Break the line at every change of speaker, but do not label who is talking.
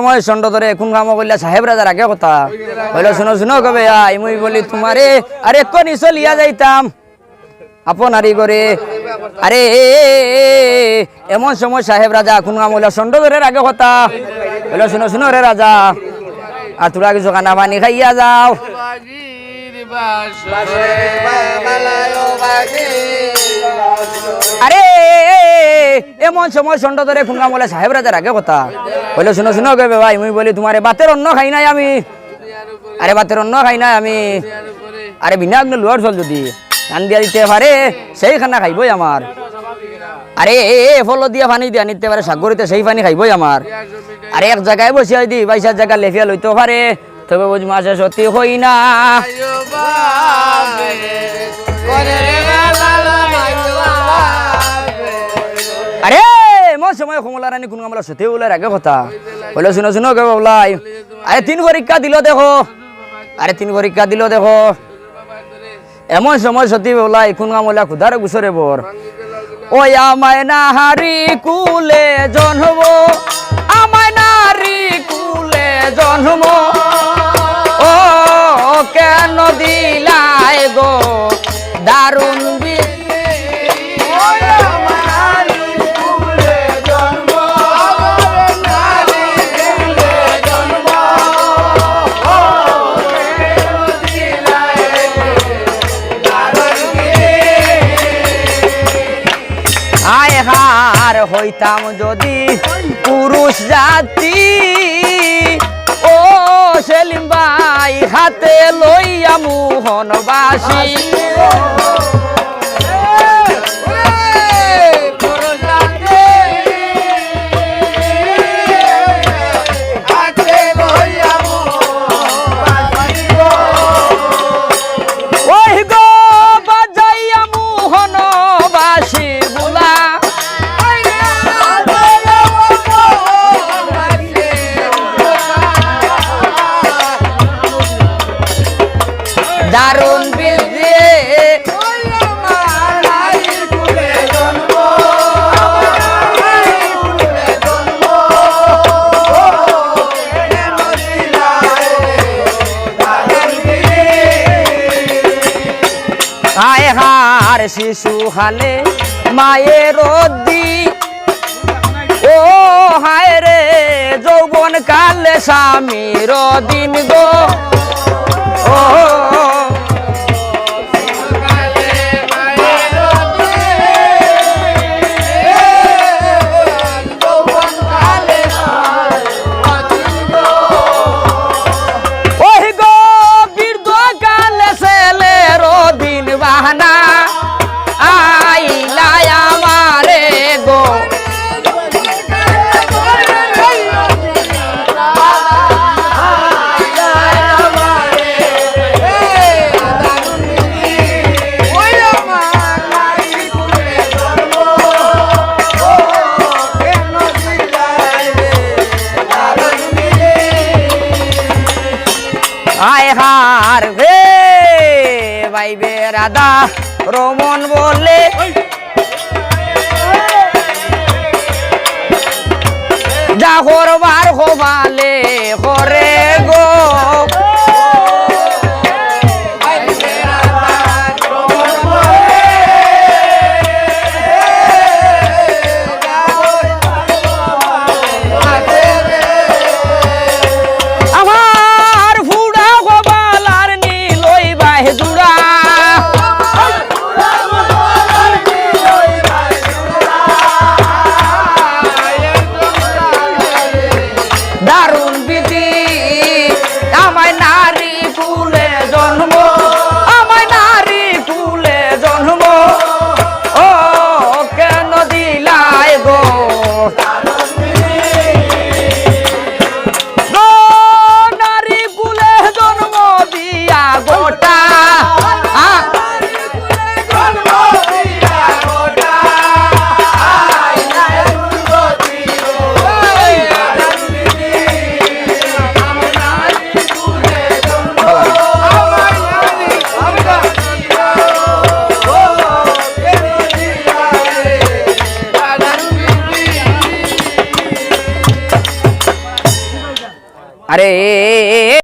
সময় চন্ড ধরে কোন কাম করলে সাহেব রাজার আগে কথা। বলে শুনো শুনো, কবে, আই, মুই বলি তোমারে আরে কনি চলিয়া যাইতাম। আপনারি করে আরে এমন সময় সাহেব রাজা কোন কাম হইলে চন্ড ধরে আগে কথা। বলে শুনো শুনো রে রাজা আর তোরা কিছু কানা পানি খাইয়া যাও। আরে এমন সময় চন্ড ধরে খুন কাম বলে সাহেব রাজার আগে কথা। বলে, শুনো শুনো গে ভাই, মুই বলি, তোমার বাতের অন্ন খাই নাই আমি। আরে বাতের অন্ন খাই নাই আমি। আরে বিনা আগ্নে লোয়ার চল যদি। ধান দিয়া দিতে পারে সেই খানা খাইবই আমার। আরে, এ ফল দিয়া পানি দিয়া নিতে পারে, সাগরিতে সেই পানি খাইবই আমার। আরে এক জায়গায় বসিয়া দি, বাইশার জায়গা লেফিয়া লইতে পারে। তবে বুঝ মাসে সত্যি হই না। সময় কমলা রানী কোন কামলা সত্যি বলার আগে কথা। বলে, শুনো শুনো, কে বলাই আরে তিন পরীক্ষা দিল দেখো। আরে তিন পরীক্ষা দিল দেখো। এমন সময় সত্যি বলাই কোন কামলা খুদারে গুছরে বর ওই আমায় নাহারি কুলে জন্ম আমায় নারী কুলে জন্ম ও কেন দিলাই গো? দারুণ আয় হার হইতাম যদি পুরুষ জাতি। ও সেলিম হাতে লইয়া মোহনবাসী। দারুণ আয় হার শিশু হালে মায়ের দি ও হায় রে যৌবন কালে স্বামীর দিন গো। ও বাইবে রাধা রমন বলে যা করবার হবালে। আরে এ, এ, এ, এ,